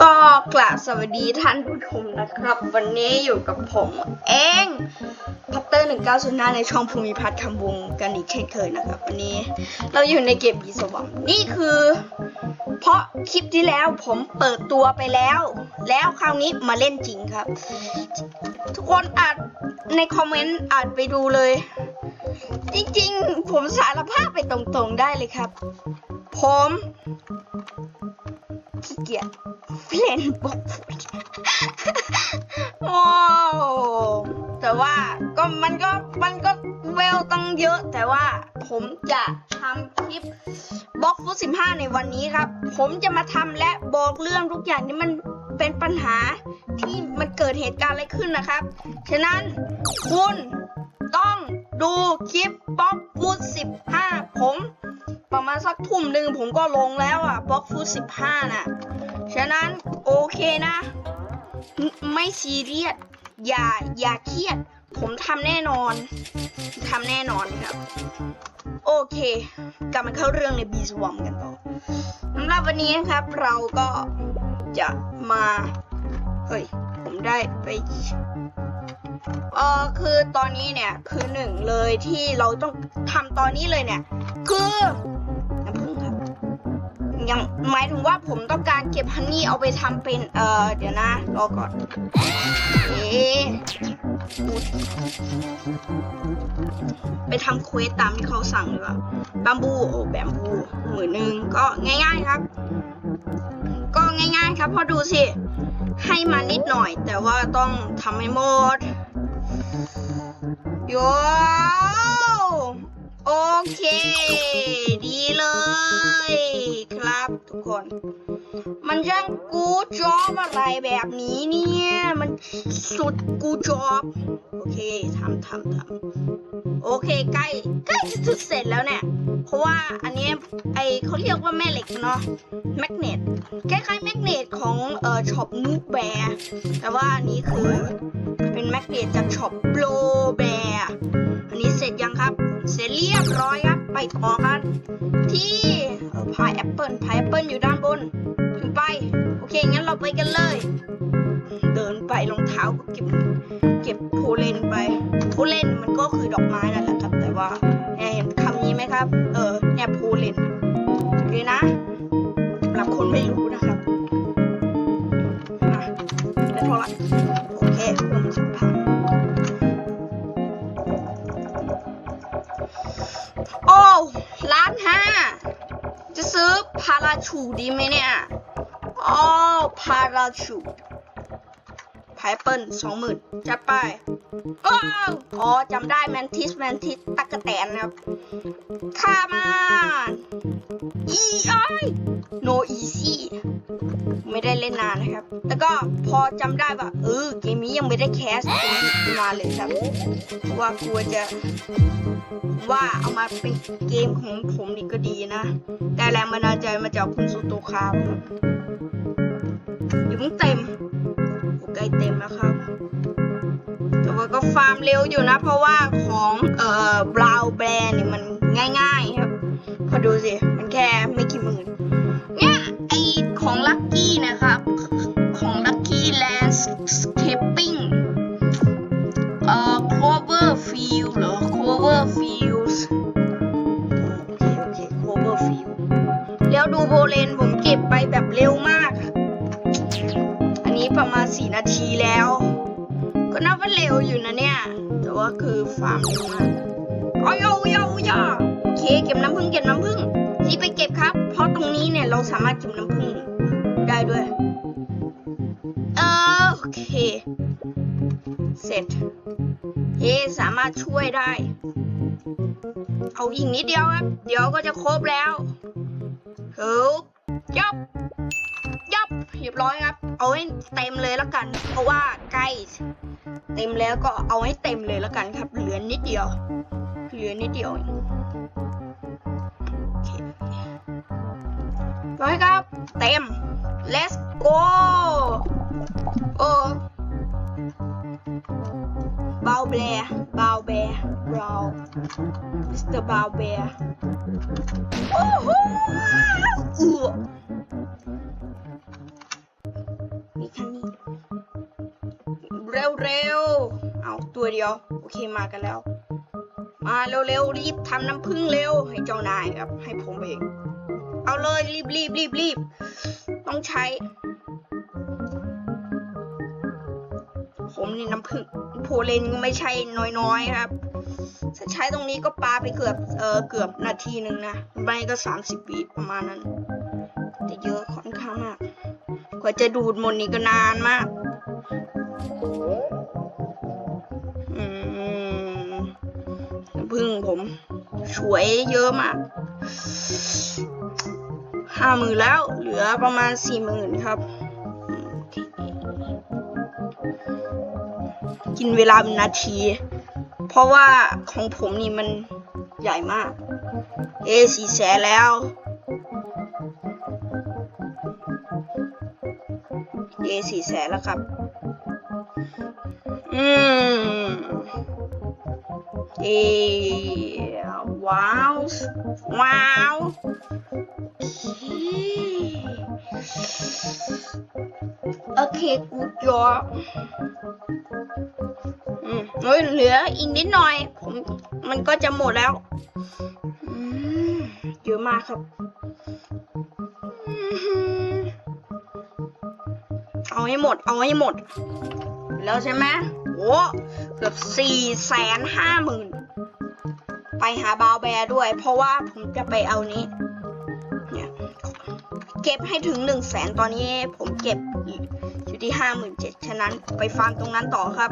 ก็กราบสวัสดีท่านผู้ชมนะครับ วันนี้อยู่กับผมเองพัตเตอร์1905ในช่องภูมิพัฒน์คำวงกันอีกเช่นเคยนะครับ วันนี้เราอยู่ในเกมบีสวอมนี่คือ เพราะคลิปที่แล้วผมเปิดตัวไปแล้ว แล้วคราวนี้มาเล่นจริงครับ ทุกคนอาจในคอมเมนต์อาจไปดูเลย จริงๆ ผมสารภาพไปตรงๆได้เลยครับ ผมขี้เกียจเล่นบทว้าวแต่ว่าก็มันก็มันก็เวลต้องเยอะ แต่ว่าผมจะทำคลิปบล็อกฟุตสิบห้าในวันนี้ครับ ผมจะมาทำและบอกเรื่องทุกอย่างที่มันเป็นปัญหาที่มันเกิดเหตุการณ์อะไรขึ้นนะครับ ฉะนั้นคุณต้องดูคลิปบล็อกฟุตสิบห้าผม ประมาณสักทุ่มหนึ่งผมก็ลงแล้วอะบล็อกฟุตสิบห้าน่ะ ฉะนั้นโอเคนะ ไม่ซีเรียส อย่าอย่าเครียด ผมทำแน่นอนทำแน่นอนครับ โอเค กลับมาเข้าเรื่องในบีสวอมกันต่อสำหรับวันนี้นะครับ เราก็จะมา เฮ้ย ผมได้ไปเออคือตอนนี้เนี่ย คือหนึ่งเลยที่เราต้องทำตอนนี้เลยเนี่ย คือ ยังหมายถึงว่าผมต้องการเก็บฮันนี่เอาไปทำเป็น เออเดี๋ยวนะรอก่อนเอ๊ไปทำเควสตามที่เขาสั่งดีกว่าบัมบูโอ้แบมบูหมื่นหนึ่งก็ง่าย ๆครับ ก็ง่าย ๆ ครับพอดูสิ ให้มานิดหน่อย แต่ว่าต้องทำให้หมดโย โอเค ดีเลยครับทุกคน มันช่างกูจอบอะไรแบบนี้เนี่ย มันสุดกูจอบโอเคทำทำทำโอเคใกล้ใกล้จะสุดเสร็จแล้วเนี่ย เพราะว่าอันนี้ไอเขาเรียกว่าแม่เหล็กเนาะแมกเนตคล้ายๆแมกเนตของเอ่อช็อปนูแบร์แต่ว่าอันนี้คือเป็นแมกเนตจากช็อปโบลแบร์ เสร็จเรียบร้อยครับ ไปต่อกัน ที่พายแอปเปิลพายแอปเปิลอยู่ด้านบน ถึงไป โอเค งั้นเราไปกันเลย เดินไปรองเท้าก็เก็บ เก็บโพเลนไปโพเลนมันก็คือดอกไม้นั่นแหละครับ แต่ว่าเห็นคำนี้ไหมครับ เออแอบโพเลนโอเคนะสำหรับคนไม่รู้นะครับมาได้เท่าไหร่โอเค พาราชูดีไหมเนี่ยอ๋อพาราชูไพเปิลสองหมื่นจัดไปอ้อ๋อจำได้แมนทิสแมนทิสตักกะแตนนะครับข้ามาอีไอโนอีซี่ เล่นนานนะครับ แล้วก็พอจำได้ว่าเออเกมนี้ยังไม่ได้แคสมาเลยครับเพราะว่ากลัวจะว่าเอามาเป็นเกมของผมนี่ก็ดีนะ แต่แรงบันดาลใจมาจากคุณสุโตคามครับอยู่เพิ่งเต็มโอ้ใกล้เต็มแล้วครับแต่ว่าก็ฟาร์มเร็วอยู่นะ เพราะว่าของเอ่อบราวแบรนด์เนี่ยมันง่าย ๆ ครับ พอดูสิ มันแค่ไม่ ลัคกี้นะครับ ของลัคกี้แลนด์สเคปปิ้งเอ่อ Cloverfield เหรอ Cloverfield โอเคโอเค cover field แล้วดูโบเลนผมเก็บไปแบบเร็วมาก อันนี้ประมาณ 4 นาทีแล้ว ก็นับว่าเร็วอยู่นะเนี่ย แต่ว่าคือฟาร์มเร็วมากอ๋อยอยอยโอเคเก็บน้ำผึ้งเก็บน้ำผึ้งรีบไปเก็บครับ เพราะตรงนี้เนี่ยเราสามารถเก็บน้ำผึ้ง ได้ด้วยโอเค เสร็จ เฮสามารถช่วยได้ เอาอีกนิดเดียวครับ เดี๋ยวก็จะครบแล้วเฮ้ยยับยับเรียบร้อยครับ เอาให้เต็มเลยแล้วกัน เพราะว่าใกล้เต็มแล้วก็เอาให้เต็มเลยแล้วกันครับ เหลือนิดเดียว เหลือนิดเดียว ร้อยครับ เต็ม let's go โอ้บาวเบร์บาวเบร์บาวมิสเตอร์บาวเบร์โอ้โหมีคันนี้ เร็วๆเอาตัวเดียว โอเคมากันแล้ว มาเร็วๆรีบทำน้ำพึ่งเร็ว ให้เจ้านายครับ ให้ผมเอง เอาเลยรีบรีบรีบรีบต้องใช้ ผมนี่น้ำผึ้งโพเลนก็ไม่ใช่น้อยๆครับถ้าใช้ตรงนี้ก็ปาไปเกือบเออเกือบนาทีหนึ่งนะไม่ก็สามสิบวิประมาณนั้นแต่เยอะค่อนข้างมาก กว่าจะดูดหมดนี่ก็นานมากอืมน้ำผึ้งผม สวยเยอะมาก ห้าหมื่นแล้ว เหลือประมาณสี่หมื่นครับ กินเวลาเป็นนาที เพราะว่าของผมนี่มันใหญ่มาก เอสี่แสนแล้ว เอสี่แสนแล้วครับ อืมเอว้าว ว้าว โอเคกูจออืมเฮ้ยเหลืออีกนิดหน่อย ผมมันก็จะหมดแล้ว อืมเยอะมากครับ เอาให้หมด เอาให้หมด แล้วใช่ไหมโอ้เกือบสี่แสนห้าหมื่นไปหาบาวแบร์ด้วย เพราะว่าผมจะไปเอานี้ เก็บให้ถึงหนึ่งแสนตอนนี้ผมเก็บอยู่ที่ห้าหมื่นเจ็ดฉะนั้นไปฟาร์มตรงนั้นต่อครับ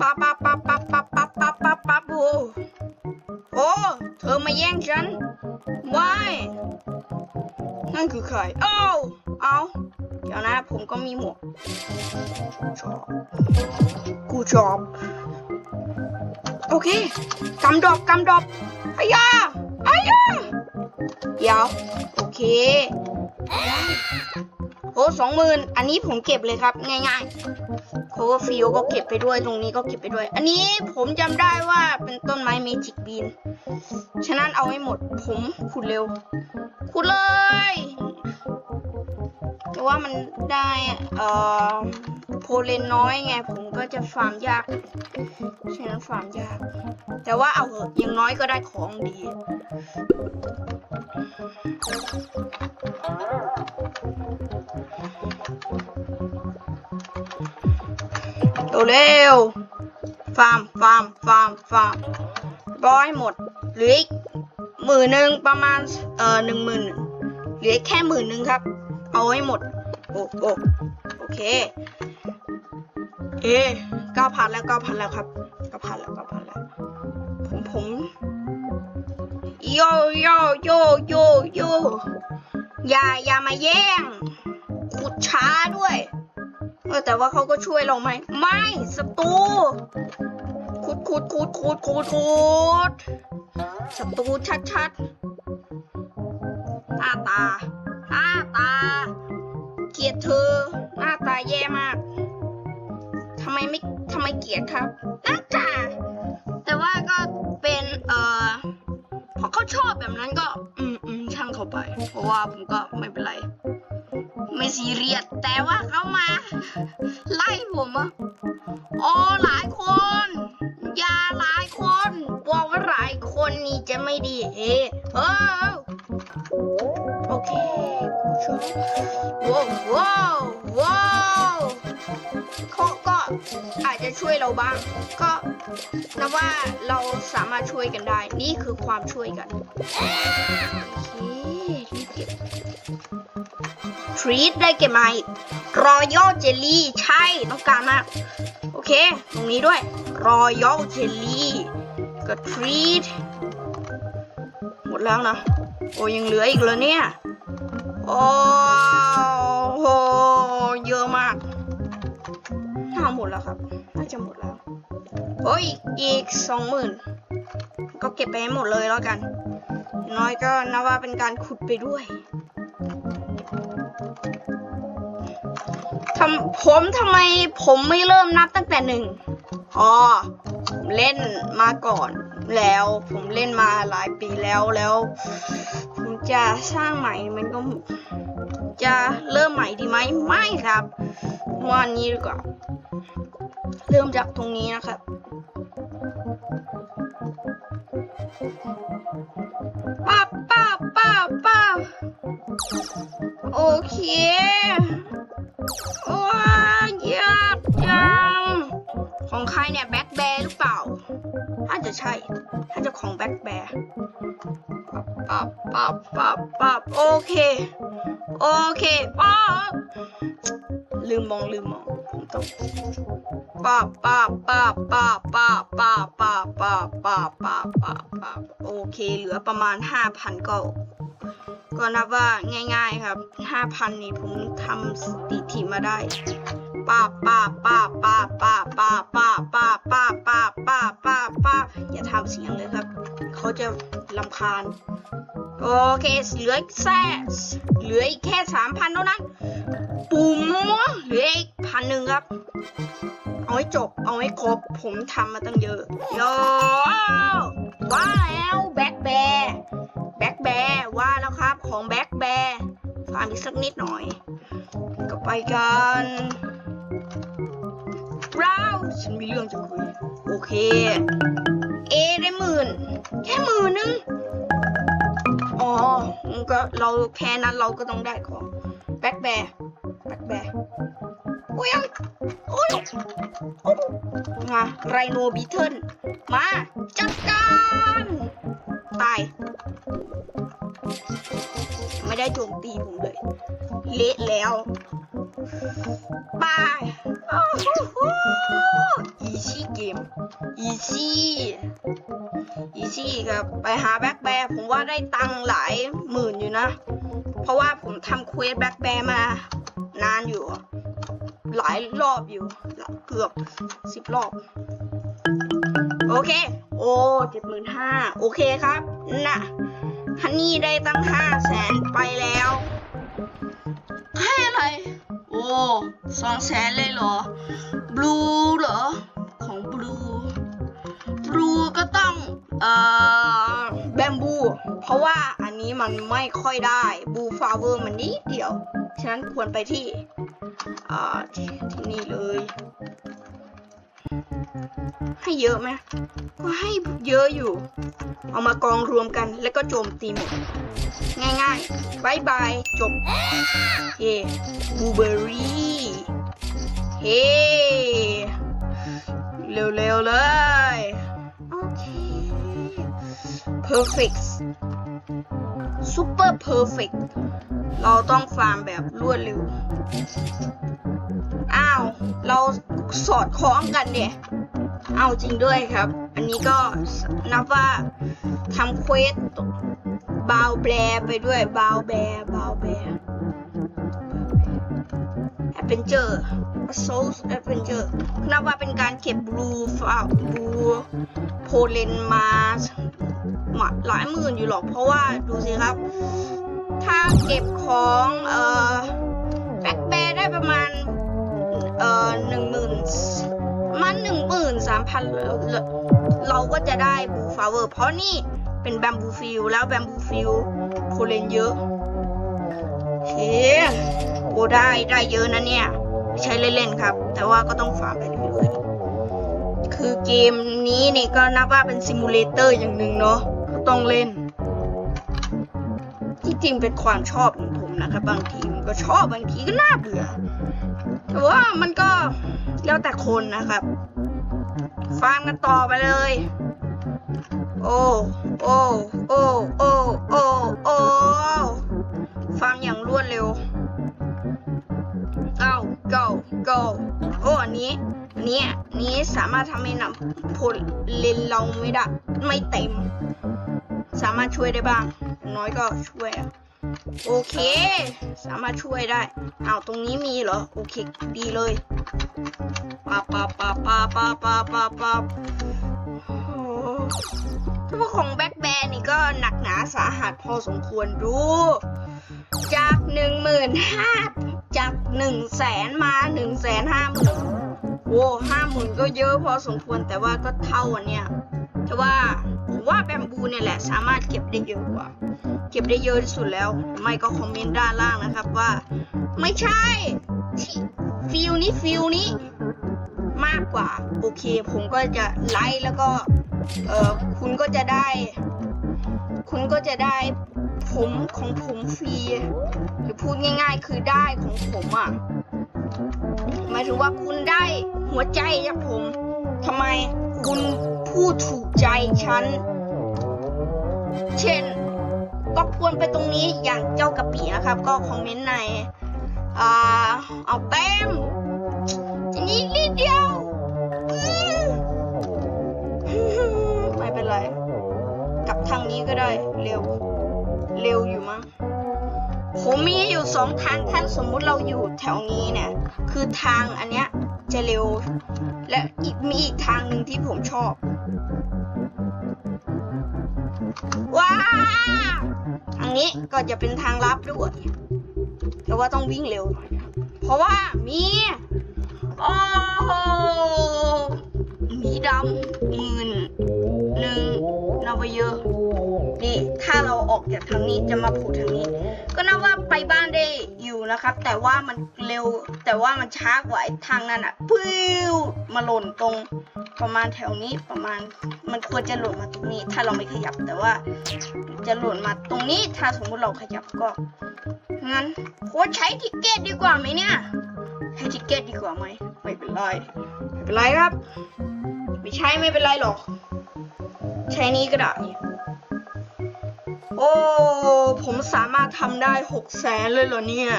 ปั๊บปั๊บปั๊บปั๊บปั๊บปั๊บปั๊บปั๊บปั๊บโอ้โอ้เธอมาแย่งฉันว้ายนั่นคือใครเอ้าเอาเดี๋ยวนะผมก็มีหมวกชอบกูชอบโอเคกำดอกกำดอก สองหมื่นอันนี้ผมเก็บเลยครับ ง่ายๆโคเวอร์ฟิลก็เก็บไปด้วยตรงนี้ก็เก็บไปด้วย อันนี้ผมจำได้ว่าเป็นต้นไม้เมจิกบีน ฉะนั้นเอาให้หมดผมขุดเร็ว ขุดเลย แต่ว่ามันได้เอ่อโพเลนน้อยไง ผมก็จะฟาร์มยากฉะนั้นฟาร์มยาก แต่ว่าเอาเอย่างน้อยก็ได้ของดีเร็วฟาร์มฟาร์มฟาร์มฟาร์มร้อยหมดเหลืออีกหมื่นหนึ่งประมาณเอ่อหนึ่งหมื่นเหลือแค่หมื่นหนึ่งครับ เอาให้หมด โอ้โอ้โอเค เอ๊เก้าพันแล้วเก้าพันแล้วครับเก้าพันแล้วเก้าพันแล้ว ผมผมโยโยโยโยโยอย่าอย่ามาแย่งขุดช้าด้วยเออแต่ว่าเขาก็ช่วยเราไหม ไม่ศัตรูขุดขุดขุดขุดขุดขุดศัตรูชัดชัดๆหน้าตา หน้าตา เกลียดเธอ หน้าตาแย่มากทำไมไม่ทำไมเกลียดครับน้าตาแต่ว่าก็เป็นเอ่อพอเขาชอบแบบนั้นก็ อืมอืมช่างเขาไป เพราะว่าผมก็ไม่เป็นไร ไม่ซีเรียสแต่ว่าเขามา ไล่ผมอะโอ้หลายคนอย่าหลายคนบอกว่าหลายคนนี่จะไม่ดี เอเออโอเค ชอบว้าวว้าวว้าวเขาก็อาจจะช่วยเราบ้าง ก็นับว่าเราสามารถช่วยกันได้ นี่คือความช่วยกันโอเครีบเก็บทรีตได้เก็บมาอีกรอยัลเจลลี่ใช่ต้องการมาก โอเค ตรงนี้ด้วยรอยัลเจลลี่ก็ทรีตหมดแล้วนะ โอ้ยังเหลืออีกเลยเนี่ย โอ้โห เยอะมากน่าหมดแล้วครับ น่าจะหมดแล้ว โอ้ย อีกสองหมื่น ก็เก็บไปให้หมดเลยแล้วกัน น้อยก็นับว่าเป็นการขุดไปด้วยทำผมทำไมผมไม่เริ่มนับตั้งแต่หนึ่งอ๋อผมเล่นมาก่อนแล้ว ผมเล่นมาหลายปีแล้วแล้ว จะสร้างใหม่มันก็จะเริ่มใหม่ดีไหมไม่ครับว่านี้ดีกว่าเริ่มจากตรงนี้นะครับป้าป้าป้าป้าโอเคว้ายากจังของใครเนี่ยแบ็คแบร์หรือเปล่า ถ้าจะใช่ ถ้าจะของแบ็คแบร์ ปับปับปับปับโอเค โอเคป้าบลืมมองลืมมองผมต้องป้าบป้าบป้าบป้าบป้าบป้าบป้าบป้าบป้าบป้าบป้าบป้าบโอเค เหลือประมาณห้าพันก็ก็นับว่าง่าย ๆ ครับ5,000นี่ผมทำสถิติมาได้ ป้าป้าป้าป้าป้าป้าป้าป้าป้าป้าป้าป้าป้าอย่าทำเสียงเลยครับ เขาจะลำคาญ โอเค เหลืออีกแค่เหลืออีกแค่3,000เท่านั้นปุ่มเหลืออีกพันหนึ่งครับ เอาให้จบ เอาให้ครบ ผมทำมาตั้งเยอะโยว้าแล้วแบ็คแบร์แบ็คแบร์ว่าแล้วครับของแบ็คแบร์ฟังอีกสักนิดหน่อย ก็ไปกัน เราฉันมีเรื่องจะคุย โอเค เอได้หมื่น แค่หมื่นนึง อ๋อมันก็เราแค่นั้นเราก็ต้องได้ของแบ็คแบร์แบ็คแบร์โอ้ยโอ้ยโอ้ยมาไรโนบีเทิลมา จัดการ ตาย ได้โจมตีผมเลย เละแล้วบายอีซี่เกม อีซี่ อีซี่ครับ ไปหาแบ็คแบร์ผมว่าได้ตังหลายหมื่นอยู่นะ เพราะว่าผมทำเควสแบ็คแบร์มานานอยู่ หลายรอบอยู่ เกือบสิบรอบ โอเค โอ้เจ็ดหมื่นห้าโอเคครับ น่ะ ฮันนี่ได้ตั้งห้าแสนไปแล้ว ให้อะไร โอ้สองแสนเลยเหรอ บลูเหรอ ของบลู บลูก็ต้อง เอ่อ แบมบู เพราะว่าอันนี้มันไม่ค่อยได้ บูฟาเวอร์มันนิดเดียว ฉะนั้นควรไปที่ อ่า ที่ที่นี่เลย ให้เยอะไหมก็ให้เยอะอยู่ เอามากองรวมกันแล้วก็โจมตีหมด ง่ายๆบายบาย จบ เฮ้บูเบอรี่เฮ้เร็วๆเลย โอเค perfect super perfect เฟกเราต้องฟาร์มแบบรวดเร็ว อ้าว เราสอดคล้องกันเนี่ย เอาจริงด้วยครับ อันนี้ก็นับว่าทำเควสบาวแบร์ไปด้วยบาวแบร์บาวแบร์แอดเวนเจอร์โซลแอดเวนเจอร์นับว่าเป็นการเก็บบลูฟาบลูโพเลนมา มหลายหมื่นอยู่หรอกเพราะว่าดูสิครับ ถ้าเก็บของเอ่อแบ็คแบได้ประมาณเอ่อหนึ่งหมื่นมันหนึ่งหมื่นสามพันเราก็จะได้บูฟาเวอร์เพราะนี่เป็นแบมบูฟิลแล้วแบมบูฟิลโคเลนเยอะโอเคโอได้ได้เยอะนะเนี่ยใช่เล่นๆครับ แต่ว่าก็ต้องฟาร์มไปเรื่อยๆคือเกมนี้เนี่ยก็นับว่าเป็นซิมูเลเตอร์อย่างหนึ่งเนาะ ต้องเล่น ที่จริงเป็นความชอบของผมนะครับ บางทีมันก็ชอบบางทีก็น่าเบื่อ แต่ว่ามันก็แล้วแต่คนนะครับฟังกันต่อไปเลย โอ้โอ้โอ้โอ้โอ้โอ้ฟังอย่างรวดเร็วเอา go go โอ้อันนี้อันนี้อันนี้สามารถทำให้นำพลเลนเราไม่ได้ไม่เต็ม สามารถช่วยได้บ้าง น้อยก็ช่วย โอเค สามารถช่วยได้อ้าวตรงนี้มีเหรอ โอเค ดีเลยปาปาปาปาปาปาปาปาโอ้ถ้าว่าของแบ็คแบนนี่ก็หนักหนาสาหัสพอสมควรดู จากหนึ่งหมื่นห้าจากหนึ่งแสนมาหนึ่งแสนห้าหมื่นโอ้ห้าหมื่นก็เยอะพอสมควรแต่ว่าก็เท่าอันเนี้ยแต่ว่า ผมว่าแบมบูเนี่ยแหละสามารถเก็บได้เยอะกว่า เก็บได้เยอะที่สุดแล้ว ไม่ก็คอมเมนต์ด้านล่างนะครับว่า ไม่ใช่ฟิลนี้ฟิลนี้มากกว่า โอเค ผมก็จะไลค์แล้วก็เออคุณก็จะได้ คุณก็จะได้ผมของผมฟรีหรือพูดง่าย ๆ คือได้ของผมอะหมายถึงว่าคุณได้หัวใจจากผมทำไม คุณพูดถูกใจฉัน เช่นก็ควรไปตรงนี้อย่างเจ้ากระปินะครับ ก็คอมเมนต์ในอ่าเอาแต้มทีนี้นิดเดียวไม่เป็นไรกลับทางนี้ก็ได้เร็ว เร็วอยู่มั้งผมมีอยู่สองทางถ้าสมมุติเราอยู่แถวนี้เนี่ย คือทางอันเนี้ย จะเร็ว และอีกมีอีกทางหนึ่งที่ผมชอบ ว้าทางนี้ก็จะเป็นทางลับด้วย แต่ว่าต้องวิ่งเร็วหน่อยเพราะว่ามีโอ้มีดำหมื่นหนึ่ง นับว่าเยอะ นี่ถ้าเราออกจากทางนี้จะมาผูกทางนี้ ก็นับว่าไปบ้านได้อยู่นะครับ แต่ว่ามันเร็ว แต่ว่ามันช้ากว่าไอ้ทางนั้นอะปิ้วมาหล่นตรงประมาณแถวนี้ประมาณ มันควรจะหล่นมาตรงนี้ ถ้าเราไม่ขยับแต่ว่า จะหล่นมาตรงนี้ถ้าสมมุติเราขยับก็งั้นโค้ชใช้ทิกเก็ตดีกว่าไหมเนี่ยใช้ทิกเก็ตดีกว่าไหมไม่เป็นไรไม่เป็นไรครับ ไม่ใช่ไม่เป็นไรหรอก ใช้นี้ก็ได้ โอ้ ผมสามารถทำได้หกแสนเลยเหรอเนี่ย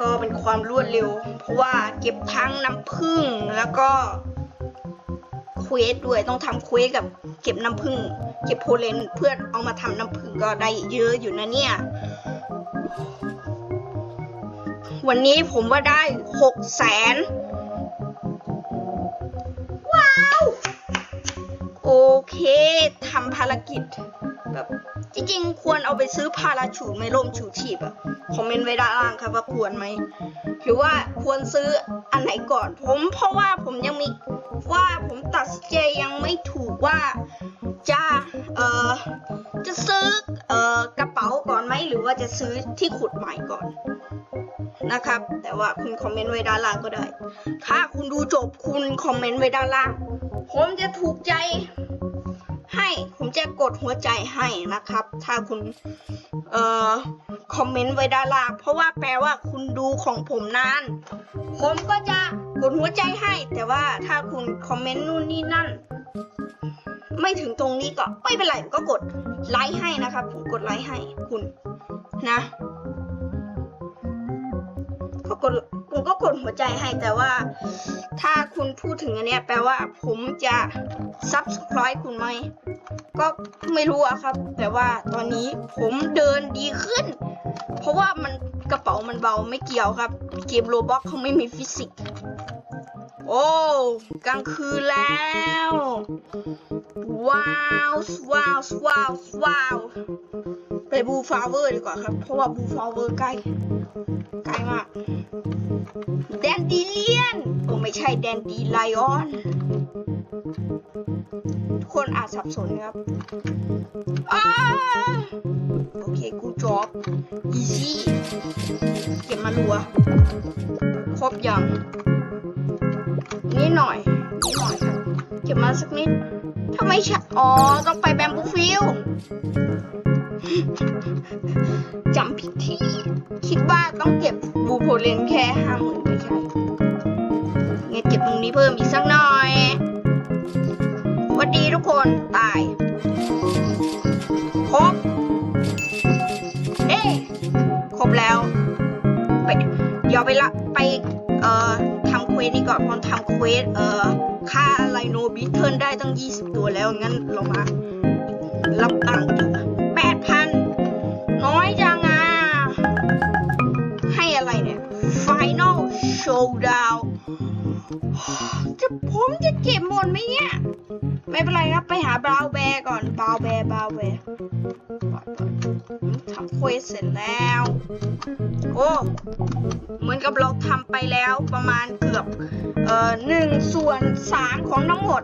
ก็เป็นความรวดเร็ว เพราะว่าเก็บทั้งน้ำผึ้งแล้วก็เควสด้วยต้องทำเควสกับเก็บน้ำผึ้งเก็บโพเลนเพื่อเอามาทำน้ำผึ้งก็ได้เยอะอยู่นะเนี่ย วันนี้ผมว่าได้หกแสนว้าว โอเคทำภารกิจ แบบจริงๆ ควรเอาไปซื้อพาราชูดไม่ล่มชูชีพอะคอมเมนต์ไว้ด้านล่างครับว่าควรไหมหรือว่าควรซื้ออันไหนก่อนผมเพราะว่าผมยังมี ว่าผมตัดสินใจยังไม่ถูกว่าจะเอ่อจะซื้อเอ่อกระเป๋าก่อนไหมหรือว่าจะซื้อที่ขุดใหม่ก่อนนะครับ แต่ว่าคุณคอมเมนต์ไว้ด้านล่างก็ได้ ถ้าคุณดูจบคุณคอมเมนต์ไว้ด้านล่าง ผมจะถูกใจ ให้ผมจะกดหัวใจให้นะครับ ถ้าคุณเอ่อคอมเมนต์ไว้ด้านล่างเพราะว่าแปลว่าคุณดูของผมนาน ผมก็จะกดหัวใจให้ แต่ว่าถ้าคุณคอมเมนต์นู่นนี่นั่น ไม่ถึงตรงนี้ก็ไม่เป็นไรผมก็กดไลค์ให้นะครับ ผมกดไลค์ให้คุณนะก็กด ผมก็กดหัวใจให้แต่ว่า ถ้าคุณพูดถึงอันเนี้ยแปลว่า ผมจะ subscribe คุณไหม ก็ไม่รู้อะครับ แต่ว่าตอนนี้ผมเดินดีขึ้น เพราะว่ามันกระเป๋ามันเบาไม่เกี่ยวครับ เกมโรบอกเขาไม่มีฟิสิกส์โอ้กลางคืนแล้ว ว้าวว้าวว้าวว้าวไปบูฟลาเวอร์ดีกว่าครับ เพราะว่าบูฟลาเวอร์ใกล้ ใกล้มาก แดนดีเลียนโอ้ไม่ใช่แดนดีไลออน ทุกคนอาจสับสนครับอ้าโอเค กูจอบอีซี่เก็บมารัว ครบยังนิดหน่อยนิดหน่อยครับ เก็บมาสักนิดทำไมชะอ๋อ ต้องไปแบมบูฟิลจำผิดที่ คิดว่า ต้องเก็บบูโพเลนแค่ห้าหมื่นไม่ใช่เงี้ยเก็บตรงนี้เพิ่มอีกสักหน่อยสวัสดีทุกคนตายครบเอ้ครบแล้วไปเดี๋ยวไปละไปเอ่อทำเควสดีก่อนพราะทำเควสเอ่อค่าไลโนบิเทิลได้ตั้ง 20 ตัวแล้วงั้นเรามารับตังค์ จะผมจะเก็บหมดไหมเนี่ย ไม่เป็นไรครับ ไปหาบราวแบร์ก่อนบราวแบร์บราวแบร์ทำเควสเสร็จแล้ว โอ้เหมือนกับเราทำไปแล้วประมาณเกือบ เอ่อหนึ่งส่วนสามของทั้งหมด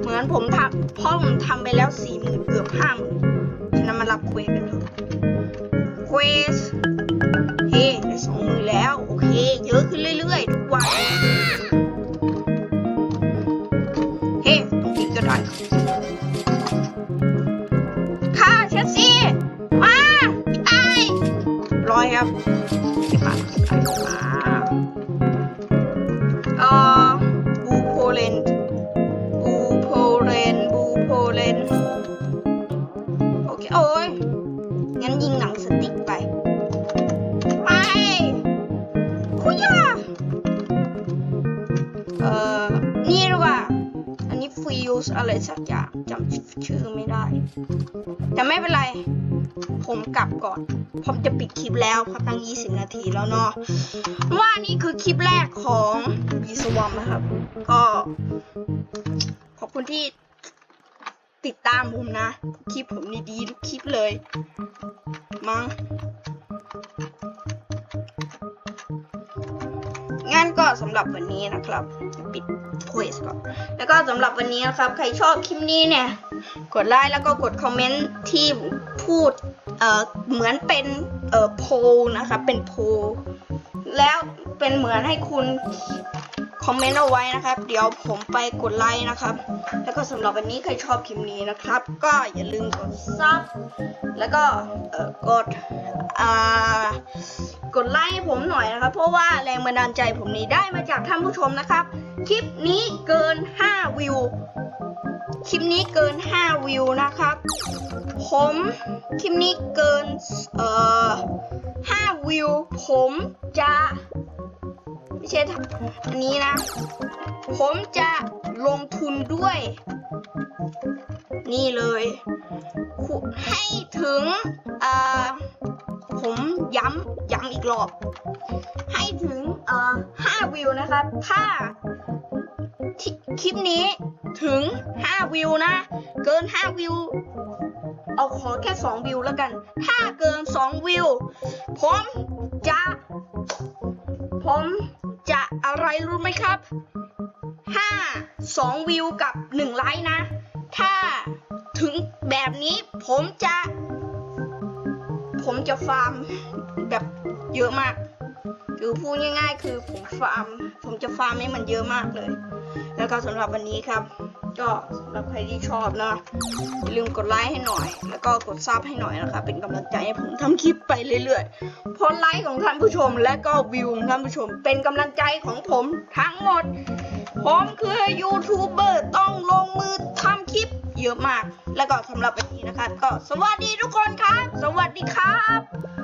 เหมือนผมทำพราะผมทำไปแล้วสี่หมื่นเกือบห้าหมื่นถึงนั้นมารับเควสกันเถอะเควสเฮ้สองมือแล้ว โอเค เยอะขึ้นเรื่อยๆ ทุกวันเฮ้ตรงนี้ก็ได้ข้าเชสซี่มาไอ้ร้อยครับ อะไรสักอย่างจำชื่อไม่ได้ แต่ไม่เป็นไร ผมกลับก่อน ผมจะปิดคลิปแล้วครับตั้ง 20 นาทีแล้วเนาะว่านี่คือคลิปแรกของบีสวอมนะครับ ก็ ขอบคุณที่ติดตามผมนะ คลิปผมนี่ดีทุกคลิปเลย มั้งงั้นก็สำหรับวันนี้นะครับ ปิดโพสก่อน แล้วก็สำหรับวันนี้นะครับ ใครชอบคลิปนี้เนี่ย กดไลค์แล้วก็กดคอมเมนต์ที่พูดเอ่อเหมือนเป็นเอ่อโพลนะครับเป็นโพลแล้วเป็นเหมือนให้คุณคอมเมนต์เอาไว้นะครับ เดี๋ยวผมไปกดไลค์นะครับ แล้วก็สำหรับวันนี้ใครชอบคลิปนี้นะครับ ก็อย่าลืมกดซับแล้วก็เอ่อกด กดไลค์ให้ผมหน่อยนะครับ เพราะว่าแรงบันดาลใจผมนี้ได้มาจากท่านผู้ชมนะครับ คลิปนี้เกิน 5 วิว คลิปนี้เกิน 5 วิวนะครับ ผมคลิปนี้เกินเอ่อ5วิว ผมจะไม่ใช่ทำอันนี้นะ ผมจะลงทุนด้วย นี่เลย ให้ถึงอ่อ ผมย้ำย้ำอีกรอบ ให้ถึงเอ่อ5วิวนะครับ ถ้าคลิปนี้ถึง5วิวนะ เกิน5วิว เอาขอแค่2วิวแล้วกัน ถ้าเกิน2วิว ผมจะ ผมจะอะไรรู้ไหมครับห้าสองวิวกับหนึ่งไลค์นะ ถ้าถึงแบบนี้ผมจะ ผมจะฟาร์มแบบเยอะมากหรือพูดง่าย ๆ คือผมฟาร์ม ผมจะฟาร์มให้มันเยอะมากเลย แล้วก็สำหรับวันนี้ครับ ก็สำหรับใครที่ชอบนะอย่าลืมกดไลค์ให้หน่อย แล้วก็กดซับให้หน่อยนะครับเป็นกำลังใจให้ผมทำคลิปไปเรื่อยๆเพราะไลค์ของท่านผู้ชม และก็วิวของท่านผู้ชม เป็นกำลังใจของผมทั้งหมด ผมคือยูทูบเบอร์ต้องลงมือทำคลิปเยอะมาก แล้วก็สำหรับวันนี้นะครับก็สวัสดีทุกคนครับ สวัสดีครับ